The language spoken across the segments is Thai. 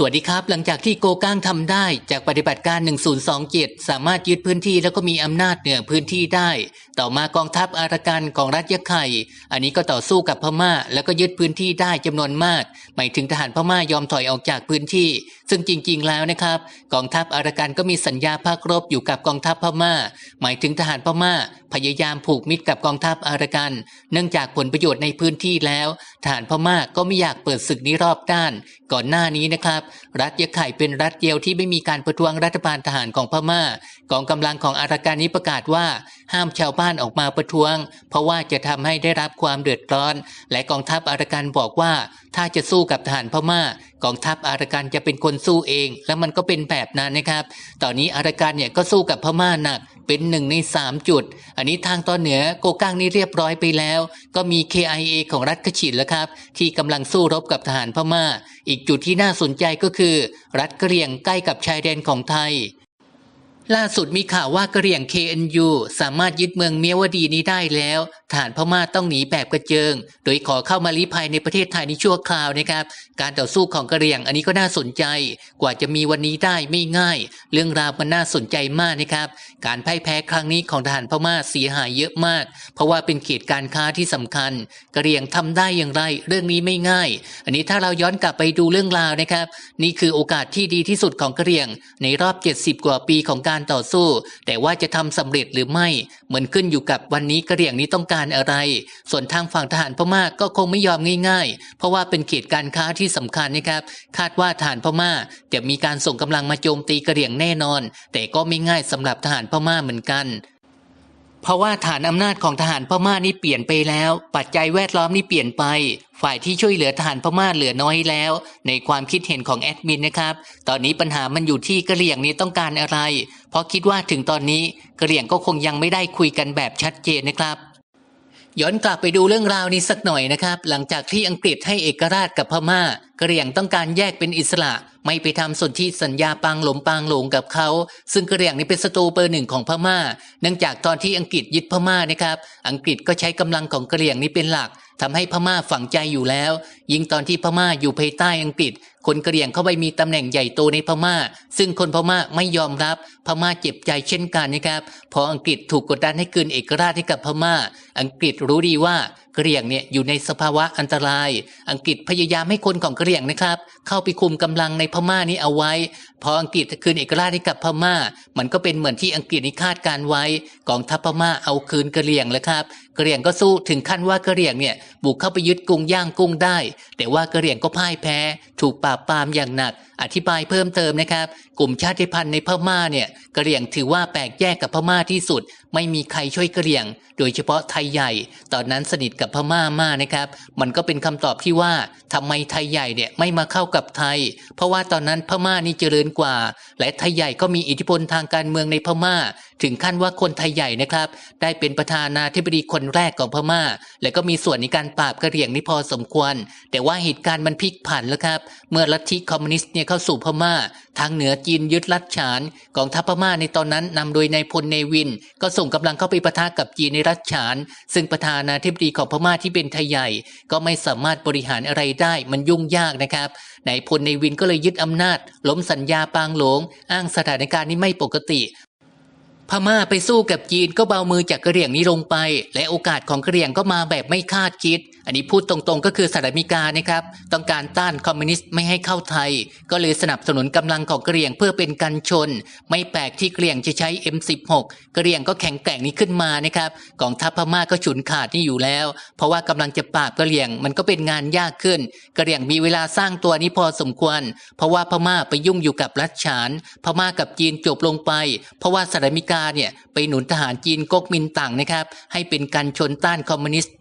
สวัสดีครับ หลังจากที่โกก้างทำได้จากปฏิบัติการ 1027 สามารถยึดพื้นที่แล้วก็มีอำนาจเหนือพื้นที่ได้ ต่อมากองทัพอารากันของรัฐยะไข่อันนี้ก็ต่อสู้กับพม่า แล้วก็ยึดพื้นที่ได้จำนวนมาก หมายถึงทหารพม่ายอมถอยออกจากพื้นที่ ซึ่งจริง ๆ แล้วนะครับ กองทัพอารากันก็มีสัญญาภาครบอยู่กับกองทัพพม่า หมายถึงทหารพม่า พยายามผูกมิตรกับกองทัพอารากัน เนื่องจากผลประโยชน์ในพื้นที่แล้วทหารพม่าก็ไม่อยากเปิดศึกนี้รอบด้าน ก่อนหน้านี้นะครับ รัฐยะไข่เป็นรัฐเดียวที่ไม่มีการประท้วงรัฐบาลทหารของพม่ากองกำลังของอาราการนี้ประกาศว่า ห้ามชาวบ้านออกมาประท้วง เพราะว่าจะทำให้ได้รับความเดือดร้อน และกองทัพอารากันบอกว่า ถ้าจะสู้กับทหารพม่ากองทัพอารากันจะเป็นคนสู้เอง แล้วมันก็เป็นแบบนั้นนะครับ ตอนนี้อารากันเนี่ยก็สู้กับพม่าหนักเป็นหนึ่งใน 3 จุด อันนี้ทางตอนเหนือโกก้างนี่เรียบร้อยไปแล้ว ก็มี KIA ของรัฐขชินแล้วครับ ที่กำลังสู้รบกับทหารพม่า อีกจุดที่น่าสนใจก็คือ รัฐกะเหรี่ยงใกล้กับชายแดนของไทยล่าสุดมีข่าวว่ากะเหรี่ยง KNU สามารถยึดเมืองเมียวดีนี้ได้แล้ว ทหารพม่าต้องหนีแบบกระเจิง โดยขอเข้ามาลี้ภัยในประเทศไทยในชั่วคราวนะครับ การต่อสู้ของกะเหรี่ยงอันนี้ก็น่าสนใจ กว่าจะมีวันนี้ได้ไม่ง่าย เรื่องราวมันน่าสนใจมากนะครับ การพ่ายแพ้ครั้งนี้ของทหารพม่าเสียหายเยอะมาก เพราะว่าเป็นเขตการค้าที่สำคัญกะเหรี่ยงทำได้อย่างไร เรื่องนี้ไม่ง่าย อันนี้ถ้าเราย้อนกลับไปดูเรื่องราวนะครับ นี่คือโอกาสที่ดีที่สุดของกะเหรี่ยง ในรอบ 70 กว่าปีของการต่อสู้ แต่ว่าจะทำสำเร็จหรือไม่ เหมือนขึ้นอยู่กับวันนี้กะเหรี่ยงนี้ต้องการอะไร ส่วนทางฝั่งทหารพม่าก็คงไม่ยอมง่าย ๆ เพราะว่าเป็นเขตการค้าที่สำคัญนะครับ คาดว่าทหารพม่าจะมีการส่งกำลังมาโจมตีกระเหรี่ยงแน่นอน แต่ก็ไม่ง่ายสำหรับทหารพม่าเหมือนกันเพราะว่าฐานอำนาจของทหารพม่านี่เปลี่ยนไปแล้ว ปัจจัยแวดล้อมนี่เปลี่ยนไป ฝ่ายที่ช่วยเหลือทหารพม่าเหลือน้อยแล้ว ในความคิดเห็นของแอดมินนะครับ ตอนนี้ปัญหามันอยู่ที่กระเหรี่ยงนี้ต้องการอะไร เพราะคิดว่าถึงตอนนี้กระเหรี่ยงก็คงยังไม่ได้คุยกันแบบชัดเจนนะครับ ย้อนกลับไปดูเรื่องราวนี้สักหน่อยนะครับ หลังจากที่อังกฤษให้เอกราชกับพม่ากะเหรี่ยงต้องการแยกเป็นอิสระ ไม่ไปทำสนธิสัญญาปางหลมปางหลงกับเขา ซึ่งกะเหรี่ยงนี่เป็นศัตรูเบอร์หนึ่งของพม่า เนื่องจากตอนที่อังกฤษยึดพม่านะครับ อังกฤษก็ใช้กำลังของกะเหรี่ยงนี้เป็นหลักทำให้พม่าฝังใจอยู่แล้ว ยิ่งตอนที่พม่าอยู่ภายใต้อังกฤษคนกะเหรี่ยงเข้าไปมีตำแหน่งใหญ่โตในพม่า ซึ่งคนพม่าไม่ยอมรับพม่าเจ็บใจเช่นกันนะครับพออังกฤษถูกกดดันให้คืนเอกราชให้กับพม่า อังกฤษรู้ดีว่ากะเหรี่ยงเนี่ยอยู่ในสภาวะอันตราย อังกฤษพยายามให้คนของกะเหรี่ยงนะครับ เข้าไปคุมกำลังในพม่านี้เอาไว้ พออังกฤษคืนเอกราชให้กับพม่า มันก็เป็นเหมือนที่อังกฤษนี่คาดการไว้กองทัพพม่าเอาคืนกะเหรี่ยงแล้วครับกะเหรี่ยงก็สู้ถึงขั้นว่ากะเหรี่ยงเนี่ยบุกเข้าไปยึดกรุงย่างกุ้งได้ แต่ว่ากะเหรี่ยงก็พ่ายแพ้ ถูกปราบปรามอย่างหนัก อธิบายเพิ่มเติมนะครับ กลุ่มชาติพันธุ์ในพม่าเนี่ยกะเหรี่ยงถือว่าแปลกแยกกับพม่าที่สุด ไม่มีใครช่วยกะเหรี่ยง โดยเฉพาะไทยใหญ่ ตอนนั้นสนิทกับพม่ามากนะครับ มันก็เป็นคำตอบที่ว่าทำไมไทยใหญ่เนี่ยไม่มาเข้ากับไทย เพราะว่าตอนนั้นพม่านี่เจริญกว่า และไทยใหญ่ก็มีอิทธิพลทางการเมืองในพม่า ถึงขั้นว่าคนไทยใหญ่นะครับ ได้เป็นประธานาธิบดีคนแรกของพม่า และก็มีส่วนในการปราบกระเหรี่ยงนี่พอสมควร แต่ว่าเหตุการณ์มันพลิกผันแล้วครับ เมื่อลัทธิคอมมิวนิสต์เนี่ยเข้าสู่พม่า ทางเหนือจีนยึดรัฐฉานกองทัพพม่าในตอนนั้นนำโดยนายพลเนวิน ก็ส่งกำลังเข้าไปปะทะกับจีนในรัฐฉาน ซึ่งประธานาธิบดีของพม่าที่เป็นไทยใหญ่ ก็ไม่สามารถบริหารอะไรได้มันยุ่งยากนะครับนายพลเนวินก็เลยยึดอำนาจ ล้มสัญญาปางหลง อ้างสถานการณ์นี้ไม่ปกติ พม่าไปสู้กับจีนก็เบามือจากกะเหรี่ยงนี้ลงไป และโอกาสของกะเหรี่ยงก็มาแบบไม่คาดคิด อันนี้พูดตรงๆ ก็คือสหรัฐอเมริกานะครับต้องการต้านคอมมิวนิสต์ไม่ให้เข้าไทย ก็เลยสนับสนุนกำลังของกะเหรี่ยงเพื่อเป็นกันชน ไม่แปลกที่กะเหรี่ยงจะใช้ M16 กะเหรี่ยงก็แข็งแกร่งนี้ขึ้นมานะครับกองทัพพม่าก็ฉุนขาดนี่อยู่แล้ว เพราะว่ากำลังจะปราบกะเหรี่ยงมันก็เป็นงานยากขึ้นกะเหรี่ยงมีเวลาสร้างตัวนี้พอสมควร เพราะว่าพม่าไปยุ่งอยู่กับรัฐฉาน พม่ากับจีนจบลงไป เพราะว่าสหรัฐอเมริกาเนี่ยไปหนุนทหารจีนก๊กมินตั๋งนะครับให้เป็นกันชนต้านคอมมิวนิสต์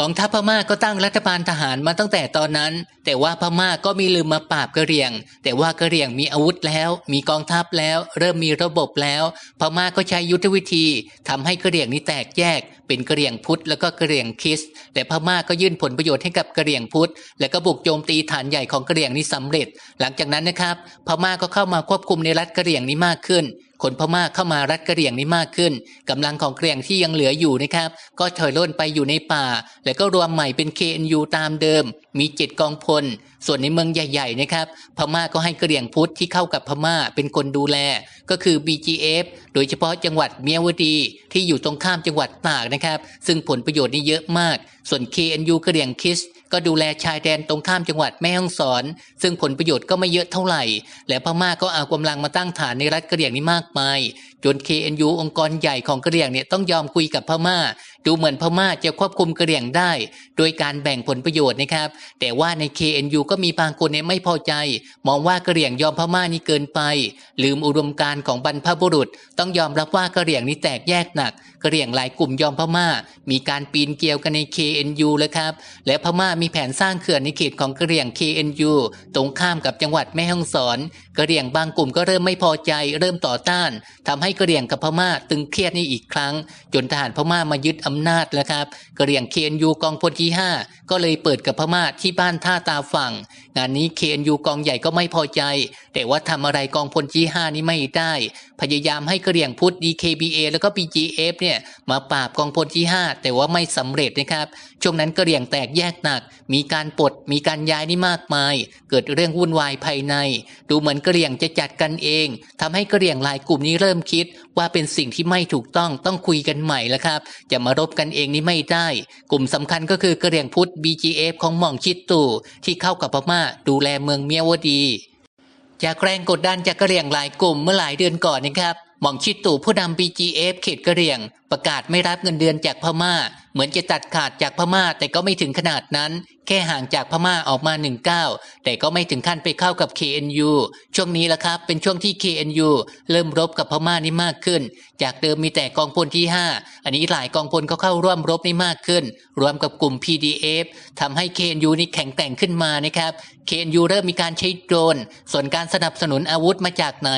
กองทัพพม่าก็ตั้งรัฐบาลทหารมาตั้งแต่ตอนนั้น แต่ว่าพม่าก็มีลืมมาปราบกะเหรี่ยง แต่ว่ากะเหรี่ยงมีอาวุธแล้ว มีกองทัพแล้ว เริ่มมีระบบแล้ว พม่าก็ใช้ยุทธวิธีทำให้กะเหรี่ยงนี้แตกแยก เป็นกะเหรี่ยงพุทธแล้วก็กะเหรี่ยงคริสต์แต่พม่าก็ยื่นผลประโยชน์ให้กับกะเหรี่ยงพุทธและก็บุกโจมตีฐานใหญ่ของกะเหรี่ยงนี้สำเร็จ หลังจากนั้นนะครับ พม่าก็เข้ามาควบคุมในรัฐกะเหรี่ยงนี้มากขึ้น คนพม่าเข้ามารัดกระเหรี่ยงนี้มากขึ้นกำลังของกระเหรี่ยงที่ยังเหลืออยู่นะครับ ก็ถอยร่นไปอยู่ในป่า แล้วก็รวมใหม่เป็น KNU ตามเดิม มีเจ็ดกองพล ส่วนในเมืองใหญ่ๆนะครับ พม่าก็ให้กระเหรี่ยงพุทธที่เข้ากับพม่าเป็นคนดูแล ก็คือ BGF โดยเฉพาะจังหวัดเมียวดี ที่อยู่ตรงข้ามจังหวัดตากนะครับ ซึ่งผลประโยชน์นี่เยอะมาก ส่วน KNU กระเหรี่ยงคิส ก็ดูแลชายแดนตรงข้ามจังหวัดแม่ฮ่องสอน ซึ่งผลประโยชน์ก็ไม่เยอะเท่าไหร่ และพม่าก็เอากำลังมาตั้งฐานในรัฐกะเหรี่ยงนี้มากมายจน KNU องค์กรใหญ่ของกะเหรี่ยงเนี่ยต้องยอมคุยกับพม่า ดูเหมือนพม่าจะควบคุมกะเหรี่ยงได้ โดยการแบ่งผลประโยชน์นะครับ แต่ว่าใน KNU ก็มีบางคนเนี่ยไม่พอใจ มองว่ากะเหรี่ยงยอมพม่านี่เกินไป ลืมอุดมการณ์ของบรรพบุรุษ ต้องยอมรับว่ากะเหรี่ยงนี่แตกแยกหนักกะเหรี่ยงหลายกลุ่มยอมพม่า มีการปีนเกลียวกันใน KNU เลยครับ และพม่ามีแผนสร้างเขื่อนในเขตของกะเหรี่ยง KNU ตรงข้ามกับจังหวัดแม่ฮ่องสอนกะเหรี่ยงบางกลุ่มก็เริ่มไม่พอใจ เริ่มต่อต้านทำใให้กะเหรี่ยงกับพม่าตึงเครียดนี่อีกครั้ง จนทหารพม่ามายึดอำนาจแล้วครับกะเหรี่ยง KNU กองพลที่ 5ก็เลยเปิดกับพม่าที่บ้านท่าตาฝั่ง งานนี้ KNU กองใหญ่ก็ไม่พอใจ แต่ว่าทำอะไรกองพลที่5นี้ไม่ได้ พยายามให้กะเหรี่ยงพุทธ DKBA แล้วก็ BGF เนี่ยมาปราบกองพลที่5แต่ว่าไม่สำเร็จนะครับช่วงนั้นกะเหรี่ยงแตกแยกหนัก มีการปลดมีการย้ายนี่มากมาย เกิดเรื่องวุ่นวายภายใน ดูเหมือนกะเหรี่ยงจะจัดกันเองทำให้กะเหรี่ยงหลายกลุ่มนี้เริ่มคิด ว่าเป็นสิ่งที่ไม่ถูกต้องต้องคุยกันใหม่แล้วครับจะมารบกันเองนี่ไม่ได้ กลุ่มสำคัญก็คือกะเหรี่ยงพุทธ BGF ของหม่องชิดตู่ที่เข้ากับพม่าดูแลเมืองเมียวดี จากแรงกดดันจากกะเหรี่ยงหลายกลุ่มเมื่อหลายเดือนก่อนนะครับ หม่องชิดตู่ผู้นำ BGF เขตกะเหรี่ยง ประกาศไม่รับเงินเดือนจากพม่า เหมือนจะตัดขาดจากพม่าแต่ก็ไม่ถึงขนาดนั้น แค่ห่างจากพม่าออกมาหนึ่งก้าแต่ก็ไม่ถึงขั้นไปเข้ากับ KNU ช่วงนี้ละครับ เป็นช่วงที่ KNU เริ่มรบกับพม่านี่มากขึ้น จากเดิมมีแต่กองพลที่ 5 อันนี้หลายกองพลเขาเข้าร่วมรบนี่มากขึ้น รวมกับกลุ่ม PDF ทำให้ KNU นี่แข็งแกร่งขึ้นมานะครับ KNU เริ่มมีการใช้โดรน ส่วนการสนับสนุนอาวุธมาจากไหน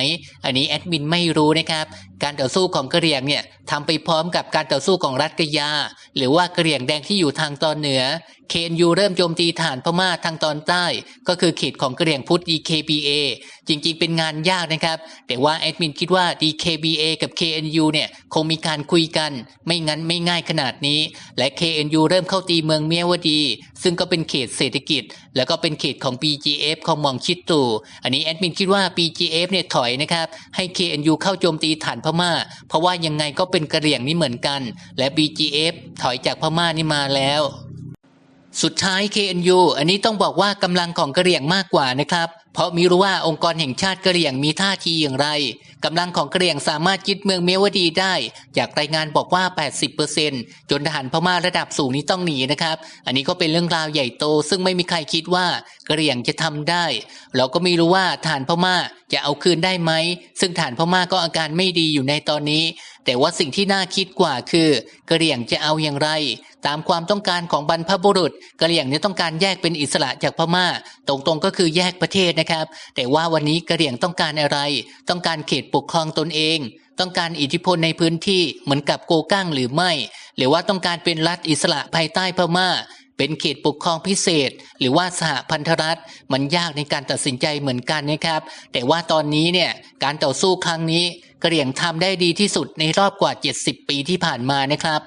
อันนี้แอดมินไม่รู้นะครับ การต่อสู้ของกะเหรี่ยงเนี่ยทำไปพร้อมกับการต่อสู้ของรัฐกะยา หรือว่ากะเหรี่ยงแดงที่อยู่ทางตอนเหนือ KNU เริ่มโจมตีฐานพม่าทางตอนใต้ ก็คือเขตของกระเหรี่ยงพุทธ DKBA จริงๆ เป็นงานยากนะครับ แต่ว่าแอดมินคิดว่า DKBA กับ KNU เนี่ยคงมีการคุยกัน ไม่งั้นไม่ง่ายขนาดนี้ และ KNU เริ่มเข้าตีเมืองเมียวดี ซึ่งก็เป็นเขตเศรษฐกิจ แล้วก็เป็นเขตของ BGF ของมองชิดตูอันนี้แอดมินคิดว่า BGF เนี่ยถอยนะครับให้ KNU เข้าโจมตีฐานพม่า เพราะว่ายังไงก็เป็นกระเหรี่ยงนี่เหมือนกัน และ BGF ถอยจากพม่านี่มาแล้ว สุดท้าย KNU อันนี้ต้องบอกว่ากำลังของกะเหรี่ยงมากกว่านะครับ เพราะมีรู้ว่าองค์กรแห่งชาติกะเหรี่ยงมีท่าทีอย่างไรกำลังของกะเหรี่ยงสามารถยึดเมืองเมวดีได้ จากรายงานบอกว่า 80%จนทหารพม่าระดับสูงนี้ต้องหนีนะครับ อันนี้ก็เป็นเรื่องราวใหญ่โต ซึ่งไม่มีใครคิดว่ากะเหรี่ยงจะทำได้ เราก็ไม่รู้ว่าทหารพม่าจะเอาคืนได้ไหมซึ่งทหารพม่าก็อาการไม่ดีอยู่ในตอนนี้ แต่ว่าสิ่งที่น่าคิดกว่าคือกะเหรี่ยงจะเอาอย่างไร ตามความต้องการของบรรพบุรุษกะเหรี่ยงเนี่ยต้องการแยกเป็นอิสระจากพม่า ตรงๆก็คือแยกประเทศนะครับ แต่ว่าวันนี้กะเหรี่ยงต้องการอะไร ต้องการเขตปกครองตนเอง ต้องการอิทธิพลในพื้นที่เหมือนกับโกกั้งหรือไม่ หรือว่าต้องการเป็นรัฐอิสระภายใต้พม่า เป็นเขตปกครองพิเศษ หรือว่าสหพันธรัฐ มันยากในการตัดสินใจเหมือนกันนะครับ แต่ว่าตอนนี้เนี่ยการต่อสู้ครั้งนี้กะเหรี่ยงทำได้ดีที่สุดในรอบกว่า 70 ปีที่ผ่านมานะครับ